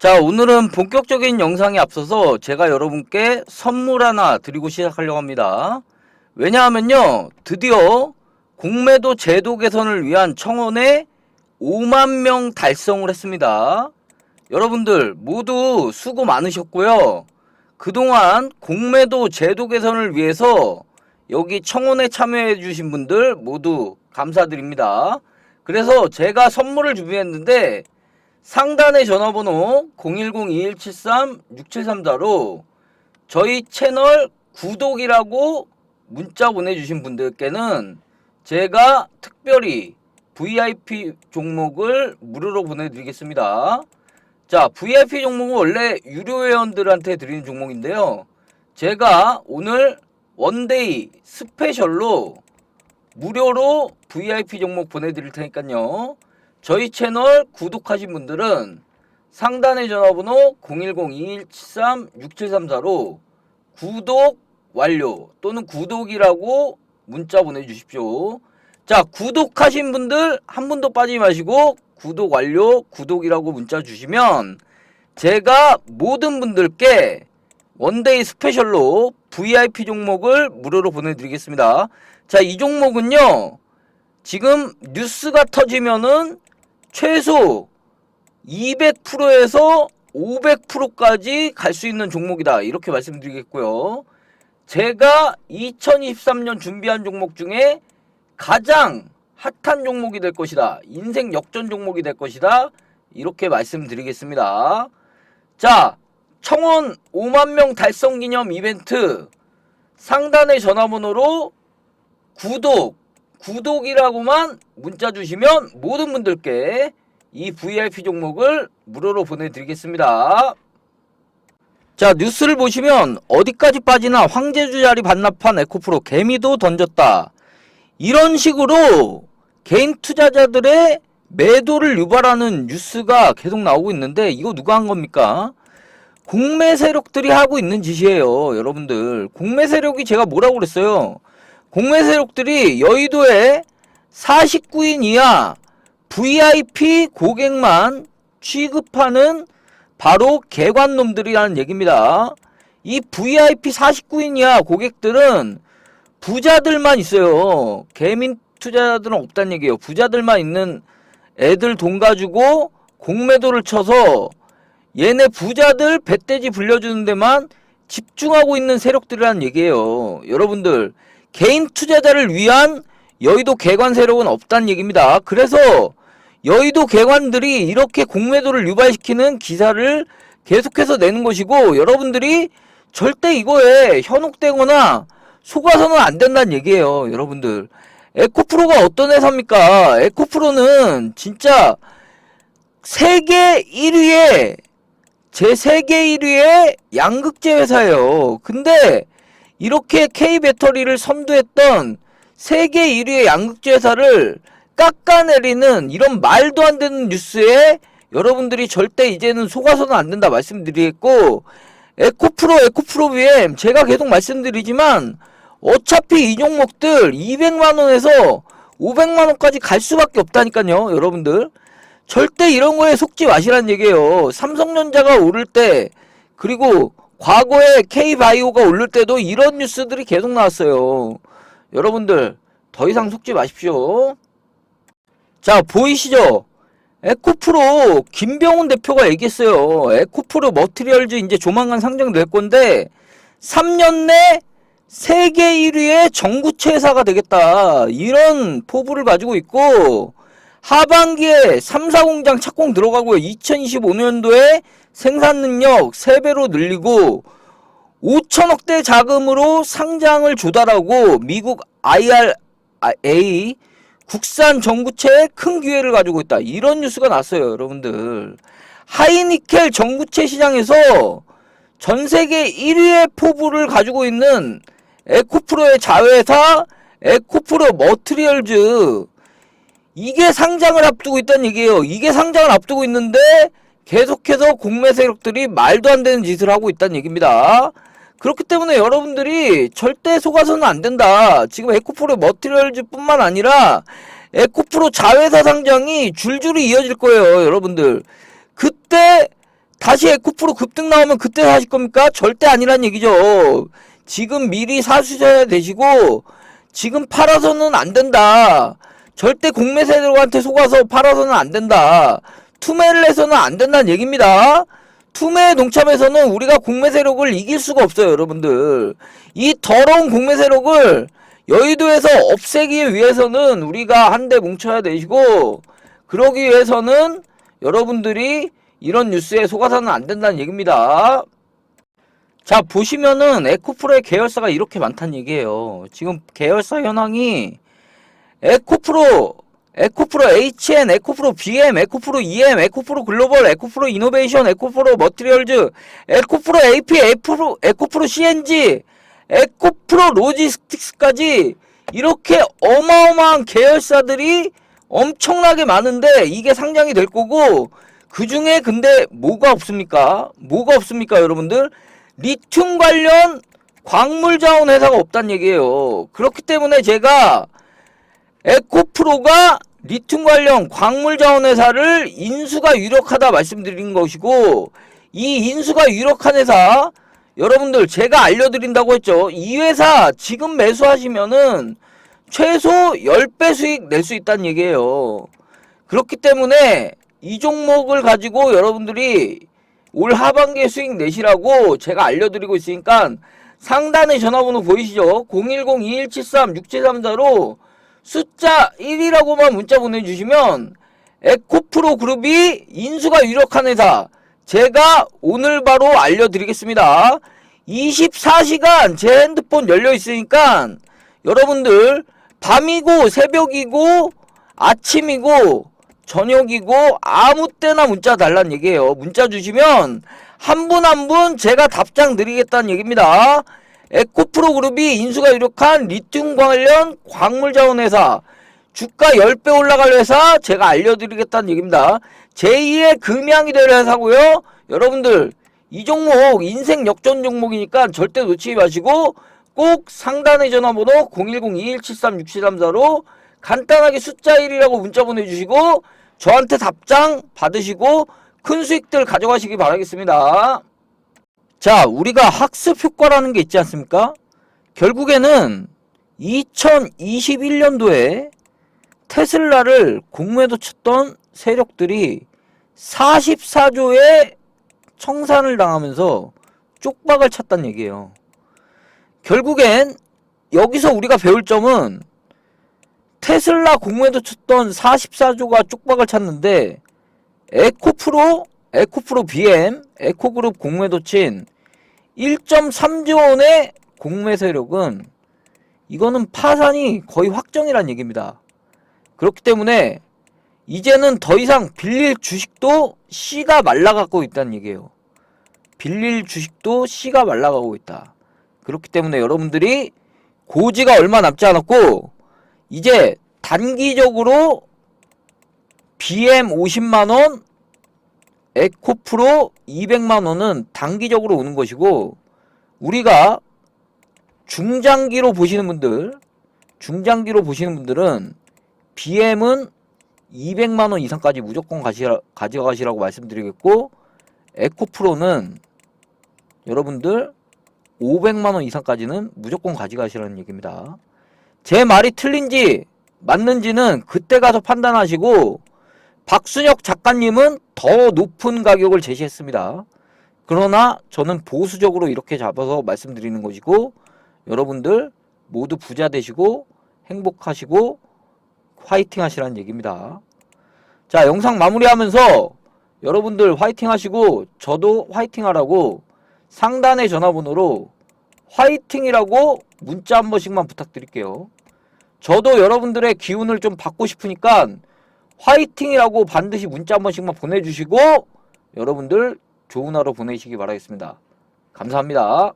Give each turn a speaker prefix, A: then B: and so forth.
A: 자, 오늘은 본격적인 영상에 앞서서 제가 여러분께 선물 하나 드리고 시작하려고 합니다. 왜냐하면요, 드디어 공매도 제도 개선을 위한 청원에 5만 명 달성을 했습니다. 여러분들 모두 수고 많으셨고요. 그동안 공매도 제도 개선을 위해서 여기 청원에 참여해 주신 분들 모두 감사드립니다. 그래서 제가 선물을 준비했는데 상단의 전화번호 010-2173-6734로 저희 채널 구독이라고 문자 보내주신 분들께는 제가 특별히 VIP 종목을 무료로 보내드리겠습니다. 자, VIP 종목은 원래 유료 회원들한테 드리는 종목인데요. 제가 오늘 원데이 스페셜로 무료로 VIP 종목 보내드릴 테니까요. 저희 채널 구독하신 분들은 상단의 전화번호 010-2173-6734로 구독 완료 또는 구독이라고 문자 보내주십시오. 자, 구독하신 분들 한 분도 빠지지 마시고 구독 완료, 구독이라고 문자 주시면 제가 모든 분들께 원데이 스페셜로 VIP 종목을 무료로 보내드리겠습니다. 자, 이 종목은요, 지금 뉴스가 터지면은 최소 200%에서 500%까지 갈 수 있는 종목이다. 이렇게 말씀드리겠고요. 제가 2023년 준비한 종목 중에 가장 핫한 종목이 될 것이다. 인생 역전 종목이 될 것이다. 이렇게 말씀드리겠습니다. 자, 청원 5만 명 달성 기념 이벤트 상단의 전화번호로 구독, 구독이라고만 문자 주시면 모든 분들께 이 VIP 종목을 무료로 보내드리겠습니다. 자, 뉴스를 보시면 어디까지 빠지나 황제주 자리 반납한 에코프로 개미도 던졌다. 이런 식으로 개인 투자자들의 매도를 유발하는 뉴스가 계속 나오고 있는데 이거 누가 한 겁니까? 공매 세력들이 하고 있는 짓이에요, 여러분들. 공매 세력이 제가 뭐라고 그랬어요? 공매 세력들이 여의도에 49인 이하 VIP 고객만 취급하는 바로 개관놈들이라는 얘기입니다. 이 VIP 49인 이하 고객들은 부자들만 있어요. 개민 투자자들은 없다는 얘기예요. 부자들만 있는 애들 돈 가지고 공매도를 쳐서 얘네 부자들 배떼지 불려주는 데만 집중하고 있는 세력들이라는 얘기예요. 여러분들 개인 투자자를 위한 여의도 개관 세력은 없다는 얘기입니다. 그래서 여의도 개관들이 이렇게 공매도를 유발시키는 기사를 계속해서 내는 것이고 여러분들이 절대 이거에 현혹되거나 속아서는 안 된다는 얘기예요. 여러분들 에코프로가 어떤 회사입니까? 에코프로는 진짜 세계 1위의 제 세계 1위의 양극재 회사예요. 근데 이렇게 K 배터리를 선두했던 세계 1위의 양극재 회사를 깎아내리는 이런 말도 안 되는 뉴스에 여러분들이 절대 이제는 속아서는 안 된다 말씀드리겠고 에코프로 에코프로 BM 제가 계속 말씀드리지만 어차피 이 종목들 200만원에서 500만원까지 갈 수밖에 없다니까요 여러분들. 절대 이런 거에 속지 마시라는 얘기예요. 삼성전자가 오를 때 그리고 과거에 K바이오가 오를 때도 이런 뉴스들이 계속 나왔어요. 여러분들 더 이상 속지 마십시오. 자 보이시죠? 에코프로 김병훈 대표가 얘기했어요. 에코프로 머티리얼즈 이제 조만간 상장될 건데 3년 내 세계 1위의 전구체 회사가 되겠다. 이런 포부를 가지고 있고 하반기에 3, 4 공장 착공 들어가고요. 2025년도에 생산 능력 3배로 늘리고 5천억대 자금으로 상장을 조달하고 미국 IRA 국산 전구체에 큰 기회를 가지고 있다. 이런 뉴스가 났어요, 여러분들. 하이니켈 전구체 시장에서 전 세계 1위의 포부를 가지고 있는 에코프로의 자회사 에코프로 머트리얼즈 이게 상장을 앞두고 있다는 얘기예요. 이게 상장을 앞두고 있는데 계속해서 공매 세력들이 말도 안 되는 짓을 하고 있다는 얘기입니다. 그렇기 때문에 여러분들이 절대 속아서는 안 된다. 지금 에코프로 머티리얼즈 뿐만 아니라 에코프로 자회사 상장이 줄줄이 이어질 거예요, 여러분들. 그때 다시 에코프로 급등 나오면 그때 사실 겁니까? 절대 아니란 얘기죠. 지금 미리 사수셔야 되시고 지금 팔아서는 안 된다. 절대 공매 세력한테 속아서 팔아서는 안 된다. 투매를 해서는 안 된다는 얘기입니다. 투매 동참에서는 우리가 공매 세력을 이길 수가 없어요, 여러분들. 이 더러운 공매 세력을 여의도에서 없애기 위해서는 우리가 한데 뭉쳐야 되시고 그러기 위해서는 여러분들이 이런 뉴스에 속아서는 안 된다는 얘기입니다. 자 보시면은 에코프로의 계열사가 이렇게 많다는 얘기예요. 지금 계열사 현황이 에코프로, 에코프로 HN, 에코프로 BM, 에코프로 EM, 에코프로 글로벌, 에코프로 이노베이션, 에코프로 머티리얼즈, 에코프로 AP, 에코프로, 에코프로 CNG, 에코프로 로지스틱스까지 이렇게 어마어마한 계열사들이 엄청나게 많은데 이게 상장이 될 거고 그 중에 근데 뭐가 없습니까? 뭐가 없습니까, 여러분들? 리튬 관련 광물 자원 회사가 없다는 얘기예요. 그렇기 때문에 제가 에코프로가 리튬 관련 광물 자원 회사를 인수가 유력하다 말씀드린 것이고 이 인수가 유력한 회사 여러분들 제가 알려드린다고 했죠. 이 회사 지금 매수하시면은 최소 10배 수익 낼 수 있다는 얘기예요. 그렇기 때문에 이 종목을 가지고 여러분들이 올 하반기에 수익 내시라고 제가 알려드리고 있으니까 상단에 전화번호 보이시죠? 010-2173-6734로 숫자 1이라고만 문자 보내주시면 에코프로 그룹이 인수가 유력한 회사 제가 오늘 바로 알려드리겠습니다. 24시간 제 핸드폰 열려 있으니까 여러분들 밤이고 새벽이고 아침이고 저녁이고 아무 때나 문자 달란 얘기예요. 문자 주시면 한 분 한분 제가 답장 드리겠다는 얘기입니다. 에코프로 그룹이 인수가 유력한 리튬 관련 광물 자원 회사 주가 10배 올라갈 회사 제가 알려드리겠다는 얘기입니다. 제2의 금양이 될 회사고요. 여러분들 이 종목 인생 역전 종목이니까 절대 놓치지 마시고 꼭 상단의 전화번호 010-2173-6734로 간단하게 숫자 1이라고 문자 보내주시고 저한테 답장 받으시고 큰 수익들 가져가시기 바라겠습니다. 자, 우리가 학습 효과라는 게 있지 않습니까? 결국에는 2021년도에 테슬라를 공매도 쳤던 세력들이 44조의 청산을 당하면서 쪽박을 찼단 얘기예요. 결국엔 여기서 우리가 배울 점은 테슬라 공매도 쳤던 44조가 쪽박을 찼는데 에코프로, 에코프로 BM, 에코그룹 공매도 친 1.3조 원의 공매 세력은 이거는 파산이 거의 확정이란 얘기입니다. 그렇기 때문에 이제는 더 이상 빌릴 주식도 씨가 말라가고 있다는 얘기예요. 빌릴 주식도 씨가 말라가고 있다. 그렇기 때문에 여러분들이 고지가 얼마 남지 않았고 이제 단기적으로 BM 50만원, 에코프로 200만 원은 단기적으로 오는 것이고 우리가 중장기로 보시는 분들 중장기로 보시는 분들은 BM은 200만 원 이상까지 무조건 가시라, 가져가시라고 말씀드리겠고 에코프로는 여러분들 500만 원 이상까지는 무조건 가져가시라는 얘기입니다. 제 말이 틀린지 맞는지는 그때 가서 판단하시고 박순혁 작가님은 더 높은 가격을 제시했습니다. 그러나 저는 보수적으로 이렇게 잡아서 말씀드리는 것이고 여러분들 모두 부자 되시고 행복하시고 화이팅 하시라는 얘기입니다. 자 영상 마무리하면서 여러분들 화이팅 하시고 저도 화이팅 하라고 상단의 전화번호로 화이팅이라고 문자 한 번씩만 부탁드릴게요. 저도 여러분들의 기운을 좀 받고 싶으니까 화이팅이라고 반드시 문자 한 번씩만 보내주시고 여러분들 좋은 하루 보내시기 바라겠습니다. 감사합니다.